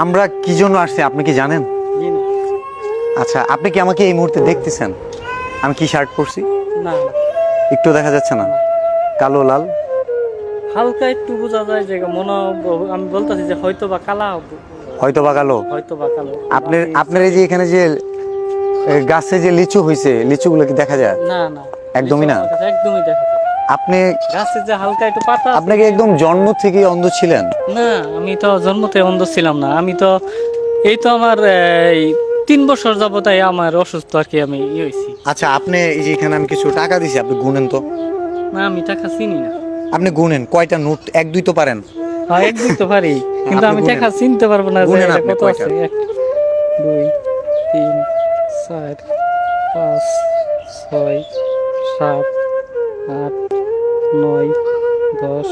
আমরা কি জন্য আসছি আপনি কি জানেন? আচ্ছা আপনি কি আমাকে এই মুহূর্তে দেখতেছেন? আমি কি শার্ট পরছি? না। একটু দেখা যাচ্ছে না? কালো লাল? হালকা একটু বোঝা যায় যে মনে আমি বলতেছি যে হয়তো বা কালা হয়তো বা কালো? হয়তো বা কালো। আপনার আপনার এই যে এখানে যে গাছে যে লিচু হয়েছে লিচুগুলো কি দেখা যায়? না না। একদমই না? একদমই দেখা না। আপনি গাছে যে হালকা একটু পাতা আপনাকে একদম জন্ম থেকে অন্ধ ছিলেন? না আমি তো জন্মতে অন্ধ ছিলাম না। আমি তো এই তো আমার এই তিন বছর যাবতাই আমার অসুস্থ আর কি আমি ই হয়েছি। আচ্ছা আপনি এই যে এখানে আমি কিছু টাকা দিছি আপনি গুনেন তো? না আমি টাকা চিনি না। আপনি গুনেন কয়টা নোট? এক দুই তো পারেন। হ্যাঁ এক দিতে পারি। কিন্তু আমি টাকা চিনতে পারব না যে এটা কত? আছে। এক দুই তিন চার পাঁচ ছয় সাত আট নয় দশ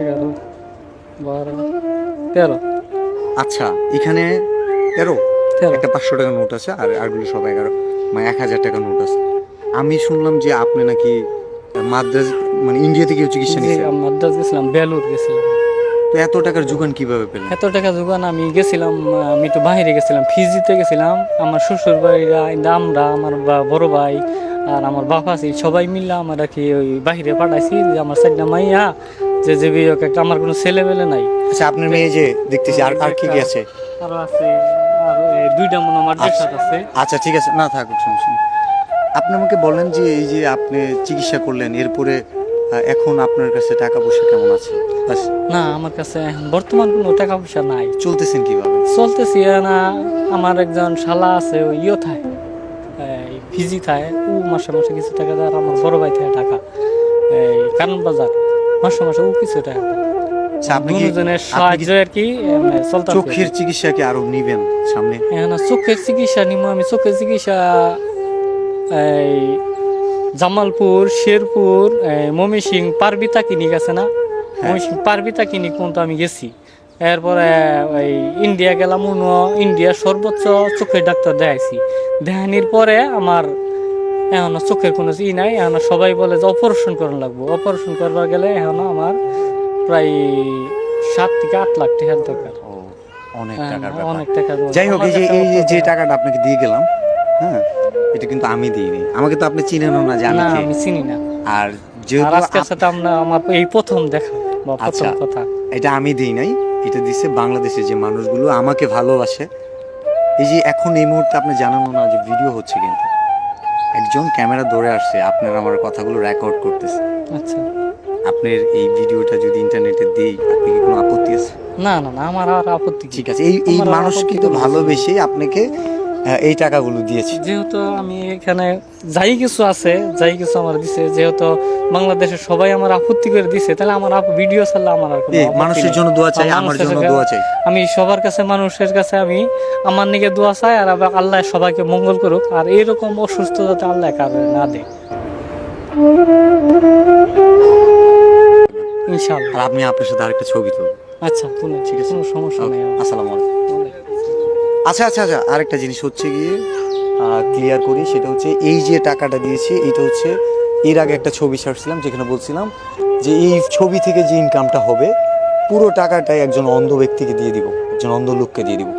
এগারো বারো তেরো। আচ্ছা এখানে তেরো? একটা পাঁচশো টাকা নোট আছে আর আরগুলো সব এগারো মানে এক হাজার টাকা নোট আছে। আমি শুনলাম যে আপনি নাকি মাদ্রাজ মানে ইন্ডিয়া থেকে চিকিৎসা নিয়েছেন। মাদ্রাজ গেছিলাম বেলুর গেছিলাম। তো এত টাকার যোগান কীভাবে পেলেন? এত টাকা যোগান আমি গেছিলাম আমি তো বাইরে গেছিলাম ফিজিতে গেছিলাম। আমার শ্বশুর বাড়িরা আমরা আমার বা- বড় ভাই আর আমার বাপ আছে সবাই মিললে আমার আর কি ওই বাইরে পাঠাইছি যে আমার সাইডটা মাইয়া যে যে বিয়ে একটা আমার কোনো ছেলে মেলে নাই। আচ্ছা আপনার মেয়ে যে দেখতেছি আর আর কি কি আছে? আরও আছে আর এই দুইটা মনে মাদ্রাসা আছে। আচ্ছা ঠিক আছে না থাকুক সমস্যা নেই। আপনি আমাকে বলেন যে এই যে আপনি চিকিৎসা করলেন এরপরে আহ, এখন আপনার কাছে টাকা পয়সা কেমন আছে? বাস। না আমার কাছে এখন বর্তমান কোনো টাকা পয়সা নাই। চলতেছেন কীভাবে? চলতেছি না আমার একজন শালা আছে ওই ইয়ে থায় এই ফিজি থায় ও মাসে মাসে কিছু টাকা দেয় আর আমার বড় ভাই থাকে টাকা এই কারণ বাজার মাসে মাসে ও কিছু টাকা চোখের চিকিৎসা কি আরও নিবেন সামনে? চোখের চিকিৎসা নিব আমি। চোখের চিকিৎসা এই জামালপুর শেরপুর মমি সিং পারবিতা ক্লিনিক আছে না? মমি সিং পারবিতা ক্লিনিক পর্যন্ত আমি গেছি। এরপরে ইন্ডিয়া গেলাম ইন্ডিয়া সর্বোচ্চ চোখের ডাক্তার দেখাইছি। দেখানির পরে আমার এখন চোখের কোনো ই নাই এখন সবাই বলে যে অপারেশন করানো লাগবো। অপারেশন করবার গেলে এখন আমার প্রায় সাত থেকে আট লাখ টাকার দরকার। ও অনেক হ্যাঁ, টাকার অনেক টাকা যাই হোক এই যে এই যে- টাকাটা আপনাকে দিয়ে গেলাম হ্যাঁ এটা কিন্তু আমি দিইনি। আমাকে তো আপনি চিনেনও না আমি না আমি চিনি না। আর আর যেহেতু আজকের সাথে আমরা আমার এই প্রথম দেখা বা প্রথম আচ্ছা। কথা। এটা আমি দিই নাই এটা দিছে বাংলাদেশের যে মানুষগুলো আমাকে ভালোবাসে এই যে এখন এই মুহূর্তে আপনি জানানো না যে ভিডিও হচ্ছে কিন্তু। একজন ক্যামেরা ধরে আসছে আপনার আমার কথাগুলো রেকর্ড করতেছে। আচ্ছা। আপনার এই ভিডিওটা যদি ইন্টারনেটে দেই আপনি কি কোনো আপত্তি আছে? না না না আমার আর আপত্তি ঠিক আছে এই এই মানুষ কিন্তু। ভালোবেসে আপনাকে এই টাকাগুলো দিয়েছি। যেহেতু আমি এখানে যাই কিছু আছে যাই কিছু আমার দিছে যেহেতু বাংলাদেশের সবাই আমার আপত্তি করে দিছে তাহলে আমার ভিডিও ছাড়লে আমার আর মানুষের জন্য দোয়া চাই আমার জন্য দোয়া চাই। আমি সবার কাছে মানুষের কাছে আমি আমার নিকে দোয়া চাই আর আল্লাহ সবাইকে মঙ্গল করুক আর এরকম অসুস্থ যাতে আল্লাহ কারণে না দেয় ইনশাল্লাহ আর আপনি আপনার সাথে আরেকটা ছবি তুলবেন আচ্ছা কোনো ঠিক আছে। কোনো সমস্যা নেই। আসসালামু আলাইকুম। আচ্ছা আচ্ছা আচ্ছা আরেকটা জিনিস হচ্ছে গিয়ে ক্লিয়ার করি সেটা হচ্ছে এই যে টাকাটা দিয়েছি এটা হচ্ছে এর আগে একটা ছবি ছাড়ছিলাম যেখানে বলছিলাম যে এই ছবি থেকে যে ইনকামটা হবে পুরো টাকাটাই একজন অন্ধ ব্যক্তিকে দিয়ে দিব একজন অন্ধ লোককে দিয়ে দিব।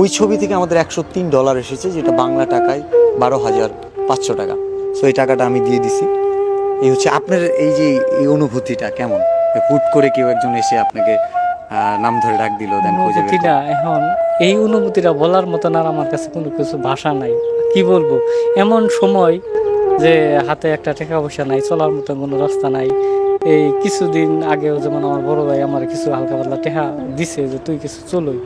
ওই ছবি থেকে আমাদের একশো তিন ডলার এসেছে যেটা বাংলা টাকায় বারো হাজার পাঁচশো টাকা। সো এই টাকাটা আমি দিয়ে দিছি। এই হচ্ছে আপনার এই যে এই অনুভূতিটা কেমন? হুট করে কেউ একজন এসে আপনাকে নাম ধরে ডাক দিল দেন অনুভূতিটা এখন এই অনুভূতিটা বলার মতন আর আমার কাছে কোনো কিছু ভাষা নাই। কি বলব? এমন সময় যে হাতে একটা টাকা পয়সা নাই চলার মতো কোনো রাস্তা নাই। এই কিছুদিন আগেও যেমন আমার বড় ভাই আমার কিছু হালকা পাতলা টেহা দিছে যে তুই কিছু চলই।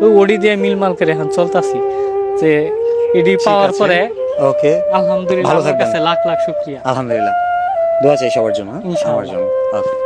ওই ওডি দিয়ে মিলমাল করে এখন চলতাছি। যে এডি পাওয়ার পরে ওকে। আলহামদুলিল্লাহ ভালো কাছে লাখ লাখ শুক্রিয়া। আলহামদুলিল্লাহ। দোয়া চাই সবার জন্য। আমার জন্য। ওকে।